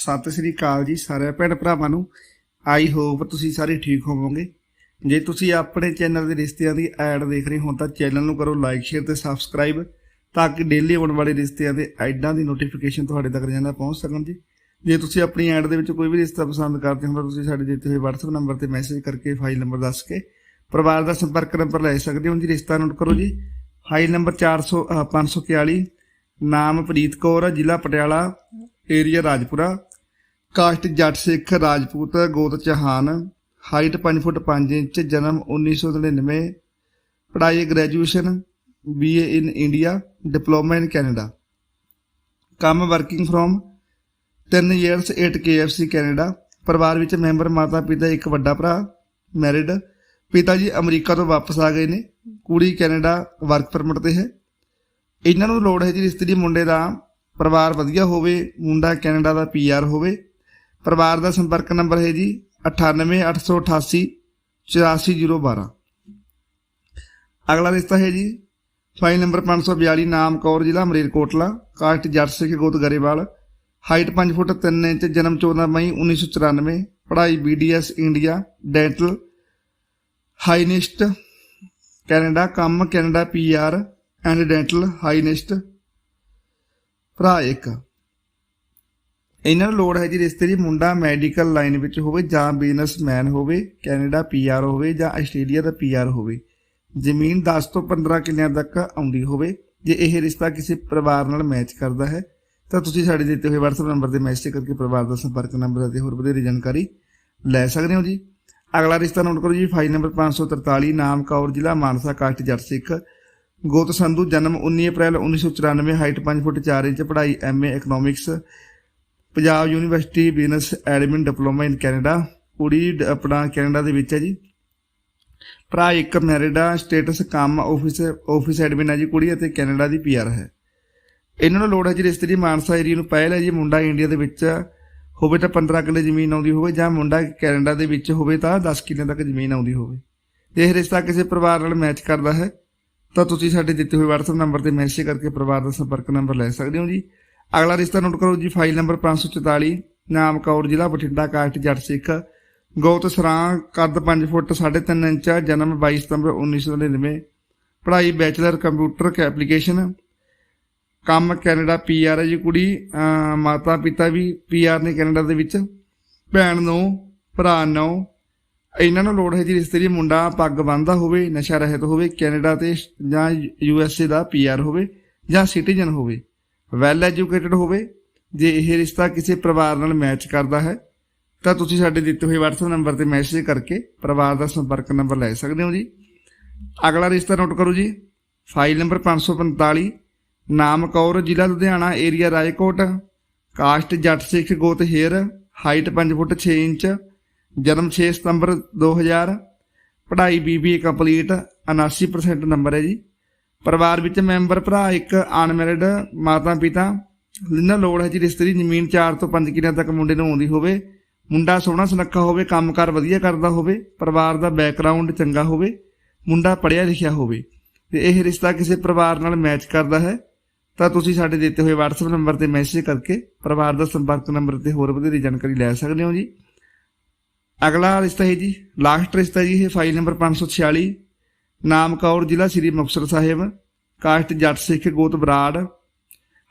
ਸਤਿ ਸ੍ਰੀ ਅਕਾਲ ਜੀ ਸਾਰੇ ਭੈਣ ਭਰਾਵਾਂ ਨੂੰ। ਆਈ ਹੋਪ ਤੁਸੀਂ ਸਾਰੇ ਠੀਕ ਹੋਵੋਗੇ। ਜੇ ਤੁਸੀਂ ਆਪਣੇ ਚੈਨਲ ਦੇ ਰਿਸ਼ਤਿਆਂ ਦੀ ਐਡ ਦੇਖ ਰਹੇ ਹੋ ਤਾਂ ਚੈਨਲ ਨੂੰ ਕਰੋ ਲਾਈਕ, ਸ਼ੇਅਰ ਤੇ ਸਬਸਕ੍ਰਾਈਬ ਤਾਂ ਕਿ ਡੇਲੀ ਆਉਣ ਵਾਲੇ ਰਿਸ਼ਤਿਆਂ ਦੇ ਐਡਾਂ ਦੀ ਨੋਟੀਫਿਕੇਸ਼ਨ ਤੁਹਾਡੇ ਤੱਕ ਰੋਜ਼ਾਨਾ ਪਹੁੰਚ ਸਕਣ ਜੀ। ਜੇ ਤੁਸੀਂ ਆਪਣੀ ਐਡ ਦੇ ਵਿੱਚ ਕੋਈ ਵੀ ਰਿਸ਼ਤਾ ਪਸੰਦ ਕਰਦੇ ਹੋ ਤਾਂ ਤੁਸੀਂ ਸਾਡੇ ਦਿੱਤੇ ਹੋਏ WhatsApp ਨੰਬਰ ਤੇ ਮੈਸੇਜ ਕਰਕੇ ਫਾਈਲ ਨੰਬਰ ਦੱਸ ਕੇ ਪਰਿਵਾਰ ਦਾ ਸੰਪਰਕ ਨੰਬਰ ਲੈ ਸਕਦੇ ਹੋ ਜੀ, ਰਿਸ਼ਤਾ ਨੋਟ ਕਰੋ ਜੀ। ਫਾਈਲ ਨੰਬਰ 400 ਅਹ 541 ਨਾਮ ਪ੍ਰੀਤ ਕੌਰ ਜ਼ਿਲ੍ਹਾ ਪਟਿਆਲਾ ਏਰੀਆ ਰਾਜਪੁਰਾ। ਕਾਸਟ ਜੱਟ ਸਿੱਖ ਰਾਜਪੂਤ ਗੋਤ ਚਹਾਨ, ਹਾਈਟ 5 ਫੁੱਟ 5 ਇੰਚ, ਜਨਮ 1999 ਪੜ੍ਹਾਈ graduation, BA in India, diploma in Canada. ਕੰਮ working from 3 years 8 KFC Canada. ਪਰਿਵਾਰ ਵਿੱਚ ਮੈਂਬਰ ਮਾਤਾ ਪਿਤਾ ਇੱਕ ਵੱਡਾ ਭਰਾ ਮੈਰਿਡ ਪਿਤਾ ਜੀ ਅਮਰੀਕਾ ਤੋਂ ਵਾਪਸ ਆ ਗਏ ਨੇ। ਕੁੜੀ ਕੈਨੇਡਾ ਵਰਕ ਪਰਮਿਟ ਤੇ ਹੈ। ਇਹਨਾਂ ਨੂੰ ਲੋੜ ਹੈ ਜੀ ਰਿਸ਼ਤੇ ਦੀ ਮੁੰਡੇ ਦਾ ਪਰਿਵਾਰ ਵਧੀਆ ਹੋਵੇ, ਮੁੰਡਾ ਕੈਨੇਡਾ ਦਾ ਪੀਆਰ ਹੋਵੇ। ਪਰਿਵਾਰ ਦਾ ਸੰਪਰਕ ਨੰਬਰ ਹੈ ਜੀ 98888 84012 ਅਗਲਾ ਰਿਸ਼ਤਾ ਹੈ ਜੀ ਫਾਈਲ ਨੰਬਰ 542 ਨਾਮ ਕੌਰ ਜ਼ਿਲ੍ਹਾ ਮਰੇਲਕੋਟਲਾ ਕਾਸਟ ਜੱਟ ਸਿੱਖ ਗੋਤ ਗਰੇਵਾਲ, ਹਾਈਟ 5 ਫੁੱਟ 3 ਇੰਚ, ਜਨਮ 14 ਮਈ 1994 ਪੜ੍ਹਾਈ BDS India dental hygienist Canada ਕੰਮ Canada PR and dental hygienist ਭਰਾ ਇੱਕ। ਇਹਨਾਂ ਨੂੰ ਲੋੜ ਹੈ ਜੀ ਰਿਸ਼ਤੇ ਦੀ ਮੁੰਡਾ ਮੈਡੀਕਲ ਲਾਈਨ ਵਿੱਚ ਹੋਵੇ ਜਾਂ ਬਿਜ਼ਨਸਮੈਨ ਹੋਵੇ, ਕੈਨੇਡਾ ਪੀਆਰ ਹੋਵੇ ਜਾਂ ਆਸਟ੍ਰੇਲੀਆ ਦਾ ਪੀਆਰ ਹੋਵੇ। ਜ਼ਮੀਨ 10 ਤੋਂ 15 ਕਿੱਲਿਆਂ ਤੱਕ ਆਉਂਦੀ ਹੋਵੇ। ਜੇ ਇਹ ਰਿਸ਼ਤਾ ਕਿਸੇ ਪਰਿਵਾਰ ਨਾਲ ਮੈਚ ਕਰਦਾ ਹੈ, ਤਾਂ ਤੁਸੀਂ ਸਾਡੇ ਦਿੱਤੇ ਹੋਏ WhatsApp ਨੰਬਰ ਤੇ ਮੈਸੇਜ ਕਰਕੇ ਪਰਿਵਾਰ ਦਾ ਸੰਪਰਕ ਨੰਬਰ ਅਤੇ ਹੋਰ ਵਧੇਰੇ ਜਾਣਕਾਰੀ ਲੈ ਸਕਦੇ ਹੋ ਜੀ। ਅਗਲਾ ਰਿਸ਼ਤਾ ਨੋਟ ਕਰੋ ਜੀ ਫਾਈਲ ਨੰਬਰ 543 ਨਾਮ ਕੌਰ ਜ਼ਿਲ੍ਹਾ, ਮਾਨਸਾ, ਕਾਸਟ ਜੱਟ ਸਿੱਖ। ਗੋਤ ਸੰਧੂ, ਜਨਮ 19 ਅਪ੍ਰੈਲ 1994 ਹਾਈਟ 5 ਫੁੱਟ 4 ਇੰਚ, ਪੜ੍ਹਾਈ MA economics Punjab university business admin diploma in Canada. ਕੁੜੀ ਡ- ਆਪਣਾ ਕੈਨੇਡਾ ਦੇ ਵਿੱਚ ਹੈ ਜੀ। ਭਰਾ ਇੱਕ ਮੈਰਿਡ ਸਟੇਟਸ ਕੰਮ ਆਫਿਸ ਆਫਿਸ ਐਡਮਿਨ ਹੈ ਜੀ ਕੁੜੀ ਅਤੇ ਕੈਨੇਡਾ ਦੀ ਪੀਆਰ ਹੈ। ਇਹਨਾਂ ਨੂੰ ਲੋੜ ਹੈ ਜੀ ਰਿਸ਼ਤੇ ਦੀ ਮਾਨਸਾ ਏਰੀਆ ਨੂੰ ਪਹਿਲ ਹੈ ਜੀ। ਮੁੰਡਾ ਇੰਡੀਆ ਦੇ ਵਿੱਚ ਹੋਵੇ ਤਾਂ 15 ਕਿੱਲੇ ਜ਼ਮੀਨ ਆਉਂਦੀ ਹੋਵੇ ਜਾਂ ਮੁੰਡਾ ਕੈਨੇਡਾ ਦੇ ਵਿੱਚ ਹੋਵੇ ਤਾਂ 10 ਕਿੱਲੇ ਤੱਕ ਜ਼ਮੀਨ ਆਉਂਦੀ ਹੋਵੇ। ਜੇ ਇਹ ਰਿਸ਼ਤਾ ਕਿਸੇ ਪਰਿਵਾਰ ਨਾਲ ਮੈਚ ਕਰਦਾ ਹੈ। ਤਾਂ ਤੁਸੀਂ ਸਾਡੇ ਦਿੱਤੇ ਹੋਏ WhatsApp ਨੰਬਰ ਤੇ ਮੈਸੇਜ ਕਰਕੇ ਪਰਿਵਾਰ ਦਾ ਸੰਪਰਕ ਨੰਬਰ ਲੈ ਸਕਦੇ ਹੋ ਜੀ। ਅਗਲਾ ਰਿਸ਼ਤਾ ਨੋਟ ਕਰੋ ਜੀ, ਫਾਈਲ ਨੰਬਰ 544 ਨਾਮ ਕੌਰ, ਜ਼ਿਲ੍ਹਾ ਬਠਿੰਡਾ, ਕਾਸਟ ਜੱਟ ਸਿੱਖ। ਗੌਤ ਸਰਾਂ, ਕੱਦ 5 ਫੁੱਟ 3.5 ਇੰਚ, ਜਨਮ 22 ਸਤੰਬਰ 1999 ਪੜ੍ਹਾਈ ਬੈਚਲਰ, ਕੰਪਿਊਟਰ, ਐਪਲੀਕੇਸ਼ਨ। ਕੰਮ ਕੈਨੇਡਾ ਪੀਆਰ ਹੈ ਜੀ ਕੁੜੀ ਮਾਤਾ ਪਿਤਾ ਵੀ ਪੀਆਰ ਨੇ ਕੈਨੇਡਾ ਦੇ ਵਿੱਚ। ਭੈਣ ਨੂੰ, ਭਰਾ ਨੂੰ। ਇਹਨਾਂ ਨੂੰ ਲੋੜ ਹੈ ਜੀ ਰਿਸ਼ਤੇ ਦੀ ਮੁੰਡਾ ਪੱਗ ਬੰਨਦਾ ਹੋਵੇ, ਨਸ਼ਾ ਰਹਿਤ ਹੋਵੇ, ਕੈਨੇਡਾ ਤੇ ਜਾਂ ਯੂਐਸਏ ਦਾ ਪੀਆਰ ਹੋਵੇ ਜਾਂ ਸਿਟੀਜ਼ਨ ਹੋਵੇ। ਵੈਲ ਐਜੂਕੇਟਡ ਹੋਵੇ, ਜੇ ਇਹ ਰਿਸ਼ਤਾ ਕਿਸੇ ਪਰਿਵਾਰ ਨਾਲ ਮੈਚ ਕਰਦਾ ਹੈ, ਤਾਂ ਤੁਸੀਂ ਸਾਡੇ ਦਿੱਤੇ ਹੋਏ WhatsApp ਨੰਬਰ ਤੇ ਮੈਸੇਜ ਕਰਕੇ ਪਰਿਵਾਰ ਦਾ ਸੰਪਰਕ ਨੰਬਰ ਲੈ ਸਕਦੇ ਹੋ ਜੀ। ਅਗਲਾ ਰਿਸ਼ਤਾ ਨੋਟ ਕਰੋ ਜੀ। ਫਾਈਲ ਨੰਬਰ 545 ਨਾਮ ਕੌਰ ਜ਼ਿਲ੍ਹਾ ਲੁਧਿਆਣਾ ਏਰੀਆ ਰਾਏਕੋਟ। ਕਾਸਟ ਜੱਟ, ਸਿੱਖ, ਗੋਤ, ਹੇਰ। ਹਾਈਟ 5 ਫੁੱਟ 6 ਇੰਚ। ਜਨਮ 6 ਸਤੰਬਰ 2000 ਪੜ੍ਹਾਈ ਬੀਬੀਏ ਕੰਪਲੀਟ। 79% ਨੰਬਰ ਹੈ ਜੀ। ਪਰਿਵਾਰ ਵਿੱਚ ਮੈਂਬਰ ਭਰਾ, ਇੱਕ ਅਨਮੈਰਿਡ ਮਾਤਾ ਪਿਤਾ। ਜਿੰਨਾ ਲੋੜ ਹੈ ਜੀ ਰਿਸ਼ਤੇ ਦੀ ਜ਼ਮੀਨ 4 ਤੋਂ 5 ਕਿੱਲਿਆਂ ਤੱਕ ਮੁੰਡੇ ਨੂੰ ਆਉਂਦੀ ਹੋਵੇ। ਮੁੰਡਾ ਸੋਹਣਾ ਸੁਨੱਖਾ ਹੋਵੇ, ਕੰਮਕਾਰ ਵਧੀਆ ਕਰਦਾ ਹੋਵੇ, ਪਰਿਵਾਰ ਦਾ ਬੈਕਗ੍ਰਾਉਂਡ ਚੰਗਾ ਹੋਵੇ, ਮੁੰਡਾ ਪੜ੍ਹਿਆ ਲਿਖਿਆ ਹੋਵੇ। ਤੇ ਇਹ ਰਿਸ਼ਤਾ ਕਿਸੇ ਪਰਿਵਾਰ ਨਾਲ ਮੈਚ ਕਰਦਾ ਹੈ। ਤਾਂ ਤੁਸੀਂ ਸਾਡੇ ਦਿੱਤੇ ਹੋਏ WhatsApp ਨੰਬਰ ਤੇ ਮੈਸੇਜ ਕਰਕੇ ਪਰਿਵਾਰ ਦਾ ਸੰਪਰਕ ਨੰਬਰ ਤੇ ਹੋਰ ਵਧੇਰੇ ਜਾਣਕਾਰੀ ਲੈ ਸਕਦੇ ਹੋ ਜੀ। ਅਗਲਾ ਰਿਸ਼ਤਾ ਹੈ ਜੀ ਲਾਸਟ ਰਿਸ਼ਤਾ ਜੀ, ਇਹ ਫਾਈਲ ਨੰਬਰ 546 ਨਾਮ ਕੌਰ ਜ਼ਿਲ੍ਹਾ ਸ੍ਰੀ ਮੁਕਤਸਰ ਸਾਹਿਬ, ਕਾਸਟ ਜੱਟ ਸਿੱਖ ਗੋਤ ਬਰਾੜ,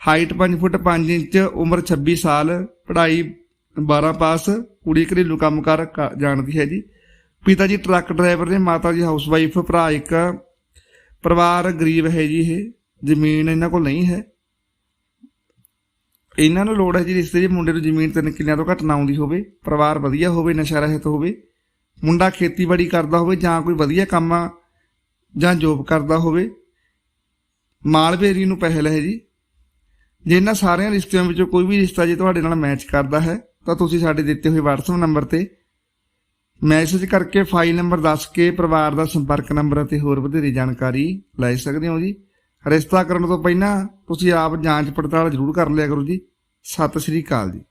ਹਾਈਟ 5 ਫੁੱਟ 5 ਇੰਚ, ਉਮਰ 26 ਸਾਲ, ਪੜ੍ਹਾਈ 12 ਪਾਸ, ਕੁੜੀ ਘਰੇਲੂ ਕੰਮਕਾਰ ਕ- ਜਾਣਦੀ ਹੈ ਜੀ। ਪਿਤਾ ਜੀ ਟਰੱਕ ਡਰਾਈਵਰ ਨੇ, ਮਾਤਾ ਜੀ ਹਾਊਸਵਾਈਫ, ਭਰਾ ਇੱਕ, ਪਰਿਵਾਰ ਗਰੀਬ ਹੈ ਜੀ ਇਹ, ਜ਼ਮੀਨ ਇਹਨਾਂ ਕੋਲ ਨਹੀਂ ਹੈ। ਇਹਨਾਂ ਨੂੰ ਲੋੜ ਹੈ ਜੀ ਰਿਸ਼ਤੇ ਦੇ ਮੁੰਡੇ ਨੂੰ ਜ਼ਮੀਨ ਤਿੰਨ ਕਿੱਲਿਆਂ ਤੋਂ ਘੱਟ ਨਾ ਆਉਂਦੀ ਹੋਵੇ, ਪਰਿਵਾਰ ਵਧੀਆ ਹੋਵੇ, ਨਸ਼ਾ ਰਹਿਤ ਹੋਵੇ, ਮੁੰਡਾ ਖੇਤੀਬਾੜੀ ਕਰਦਾ ਹੋਵੇ ਜਾਂ ਕੋਈ ਵਧੀਆ ਕੰਮ ਜਾਂ ਜੋਬ ਕਰਦਾ ਹੋਵੇ ਮਾਲਵੇਰੀ ਨੂੰ ਪਹਿਲ ਹੈ ਜੀ। ਜੇ ਇਹਨਾਂ ਸਾਰਿਆਂ ਰਿਸ਼ਤਿਆਂ ਵਿੱਚੋਂ ਕੋਈ ਵੀ ਰਿਸ਼ਤਾ ਜੇ ਤੁਹਾਡੇ ਨਾਲ ਮੈਚ ਕਰਦਾ ਹੈ, ਤਾਂ ਤੁਸੀਂ ਸਾਡੇ ਦਿੱਤੇ ਹੋਏ WhatsApp ਨੰਬਰ ਤੇ ਮੈਸੇਜ ਕਰਕੇ ਫਾਈਲ ਨੰਬਰ ਦੱਸ ਕੇ ਪਰਿਵਾਰ ਦਾ ਸੰਪਰਕ ਨੰਬਰ ਅਤੇ ਹੋਰ ਵਧੇਰੇ ਜਾਣਕਾਰੀ ਲੈ ਸਕਦੇ ਹੋ ਜੀ। ਰਿਸ਼ਤਾ ਕਰਨ ਤੋਂ ਪਹਿਲਾਂ ਤੁਸੀਂ ਆਪ ਜਾਂਚ ਪੜਤਾਲ ਜ਼ਰੂਰ ਕਰ ਲਿਆ ਕਰੋ ਜੀ। ਸਤਿ ਸ੍ਰੀ ਅਕਾਲ ਜੀ।